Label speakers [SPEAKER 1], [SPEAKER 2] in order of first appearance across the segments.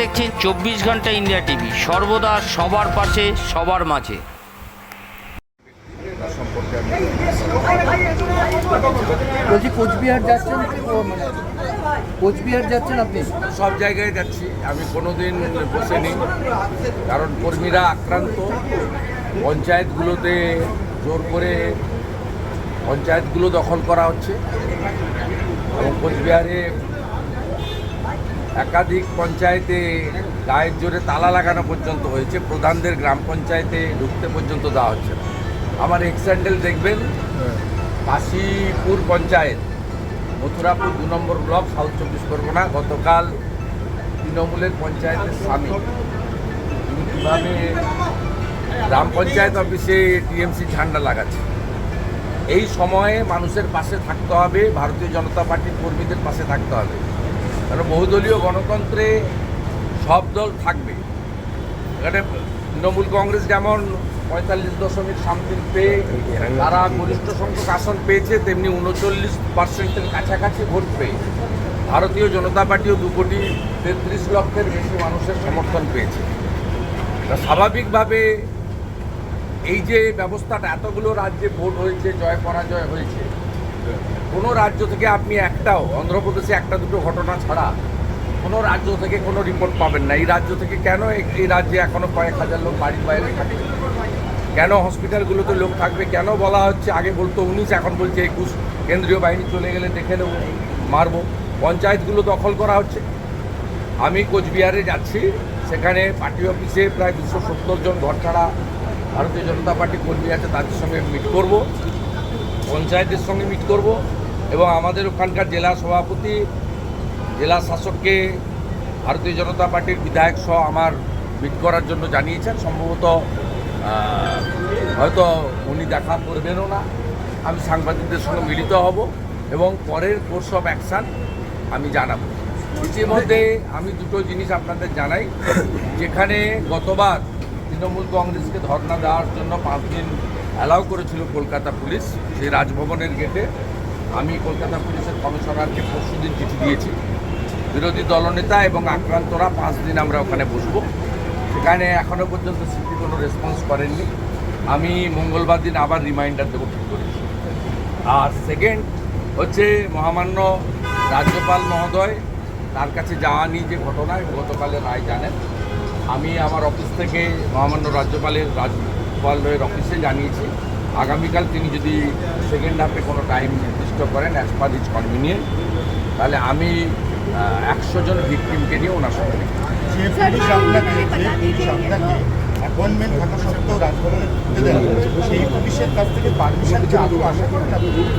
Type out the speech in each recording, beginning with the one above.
[SPEAKER 1] দেখছেন চব্বিশ ঘণ্টা ইন্ডিয়া টিভি। সর্বদা সবার পাশে সবার মাঝে।
[SPEAKER 2] বলছি কোচবিহার যাচ্ছেন? মানে কোচবিহার যাচ্ছেন আপনি?
[SPEAKER 3] সব জায়গায় যাচ্ছি। আমি কোনোদিন বসে বসেনি কারণ কর্মীরা আক্রান্ত। পঞ্চায়েতগুলোতে জোর করে পঞ্চায়েতগুলো দখল করা হচ্ছে। এবং কোচবিহারে একাধিক পঞ্চায়েতে গায়ের জোরে তালা লাগানো পর্যন্ত হয়েছে। প্রধানদের গ্রাম পঞ্চায়েতে ঢুকতে পর্যন্ত দেওয়া হচ্ছে আমার এক্সান্ডেল দেখবেন? কাশীপুর পঞ্চায়েত, মথুরাপুর দু নম্বর ব্লক, সাউথ চব্বিশ পরগনা। গতকাল তৃণমূলের পঞ্চায়েতের স্বামী। কীভাবে গ্রাম পঞ্চায়েত অফিসে টিএমসি ঝান্ডা লাগাচ্ছে? এই সময়ে মানুষের পাশে থাকতে হবে, ভারতীয় জনতা পার্টির কর্মীদের পাশে থাকতে হবে। কারণ বহুদলীয় গণতন্ত্রে সব দল থাকবে। এখানে তৃণমূল কংগ্রেস যেমন পঁয়তাল্লিশ দশমিক সামথিং পেয়ে, তারা গরিষ্ঠ সংখ্যক আসন পেয়েছে, তেমনি উনচল্লিশ পার্সেন্টের কাছাকাছি ভোট পেয়ে। ভারতীয় জনতা পার্টিও দু কোটি তেত্রিশ লক্ষের বেশি মানুষের সমর্থন পেয়েছে। স্বাভাবিকভাবে এই যে ব্যবস্থাটা, এতগুলো রাজ্যে ভোট হয়েছে, জয় পরাজয় হয়েছে কোনো রাজ্য থেকে আপনি একটাও, অন্ধ্রপ্রদেশে একটা দুটো ঘটনা ছাড়া কোনো রাজ্য থেকে কোনো রিপোর্ট পাবেন না। এই রাজ্য থেকে কেন এই- রাজ্যে এখনও কয়েক হাজার লোক বাড়ির বাইরে থাকে? কেন হসপিটালগুলোতে লোক থাকবে? কেন বলা হচ্ছে? আগে বলতো উনিশ, এখন বলছে একুশ। কেন্দ্রীয় বাহিনী চলে গেলে দেখে নেব, মারবো। পঞ্চায়েতগুলো দখল করা হচ্ছে। আমি কোচবিহারে যাচ্ছি, সেখানে পার্টি অফিসে প্রায় দুশো সত্তর জন ঘর ছাড়া ভারতীয় জনতা পার্টি কর্মী আছে, তাদের সঙ্গে মিট করব। পঞ্চায়েতের সঙ্গে মিট করব এবং আমাদের ওখানকার জেলা সভাপতি, জেলা শাসককে ভারতীয় জনতা পার্টির বিধায়ক সহ আমার মিট করার জন্য জানিয়েছেন। সম্ভবত হয়তো উনি দেখা করবেনও না। আমি সাংবাদিকদের সঙ্গে মিলিত হব এবং পরের কোর্স অফ অ্যাকশান আমি জানাব। ইতিমধ্যে আমি দুটো জিনিস আপনাদের জানাই। যেখানে গতবার তৃণমূল কংগ্রেসকে ধর্ণা দেওয়ার জন্য পাঁচ দিন অ্যালাউ করেছিল কলকাতা পুলিশ সেই রাজভবনের গেটে। আমি কলকাতা পুলিশের কমিশনারকে পরশু দিন চিঠি দিয়েছি। বিরোধী দলনেতা এবং আক্রান্তরা পাঁচ দিন আমরা ওখানে বসবো। সেখানে এখনও পর্যন্ত সিপি কোনো রেসপন্স করেননি। আমি মঙ্গলবার দিন আবার রিমাইন্ডার দেবো ঠিক করেছি আর সেকেন্ড হচ্ছে মহামান্য রাজ্যপাল মহোদয়, তার কাছে যাওয়া নিয়ে যে ঘটনা, গতকালের রায় জানেন। আমি আমার অফিস থেকে মহামান্য রাজ্যপালের রাজ্যপালের অফিসে জানিয়েছি। আগামীকাল তিনি যদি সেকেন্ড হাফে কোনো টাইম নির্দিষ্ট করেন অ্যাজ পার ইজ কনভিনিয়েন্ট তাহলে আমি একশো জন ভিকটিমকে নিয়ে ওনার সঙ্গে
[SPEAKER 4] অ্যাপয়েন্টমেন্ট থাকা সত্ত্বেও রাজভবনে ঢুকতে দেন সেই পুলিশের কাছ থেকে পারমিশন কি আদৌ আশা করেন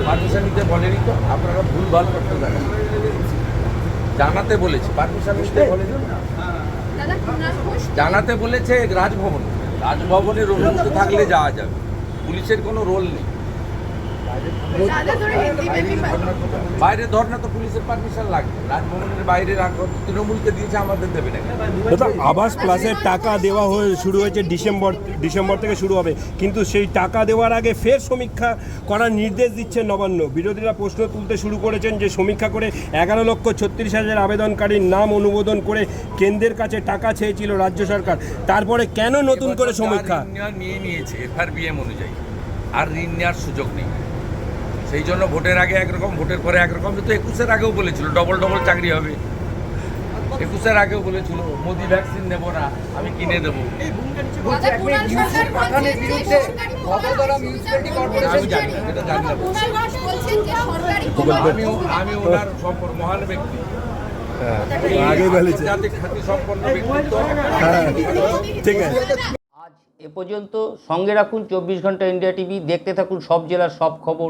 [SPEAKER 3] পারমিশন নিতে বলেনি তো আপনারা ভুল ভালো করতে পারেন জানাতে বলেছি পারমিশন নিতে জানাতে বলেছে রাজভবন। রাজভবনের অনুমতি থাকলে যাওয়া যাবে। পুলিশের কোনো রোল নেই। বাইরে ধর্না তো পুলিশের পারমিশন লাগবে। রাজভবনের বাইরে তৃণমূলকে দিয়েছে আমাদের দেবে না
[SPEAKER 5] দাদা আবাস প্লাসের টাকা দেওয়া হয়ে শুরু হয়েছে ডিসেম্বর ডিসেম্বর থেকে শুরু হবে। কিন্তু সেই টাকা দেওয়ার আগে ফের সমীক্ষা করার নির্দেশ দিচ্ছে নবান্ন। বিরোধীরা প্রশ্ন তুলতে শুরু করেছেন যে সমীক্ষা করে এগারো লক্ষ ছত্রিশ হাজার আবেদনকারীর নাম অনুমোদন করে কেন্দ্রের কাছে টাকা চেয়েছিল রাজ্য সরকার। তারপরে কেন নতুন করে সমীক্ষা?
[SPEAKER 3] নিয়ে নিয়েছে এফআরবিএম অনুযায়ী। আর ঋণ নেওয়ার সুযোগ নেই। সেই জন্য ভোটের আগে একরকম ভোটের পরে একরকম কিন্তু একুশের আগেও বলেছিল ডবল ডবল চাকরি হবে। একুশের আগেও বলেছিল মোদি ভ্যাকসিন নেব না আমি কিনে দেবো।
[SPEAKER 2] কর্পোরেশন
[SPEAKER 3] আমি ওনার সম্পর্ক মহান ব্যক্তি।
[SPEAKER 5] আগে বলেছে।
[SPEAKER 3] খ্যাতি সম্পন্ন ব্যক্তিত্ব
[SPEAKER 5] ঠিক আছে।
[SPEAKER 1] আজ এ পর্যন্ত সঙ্গে রাখুন চব্বিশ ঘণ্টা ইন্ডিয়া টিভি দেখতে থাকুন সব জেলার সব খবর।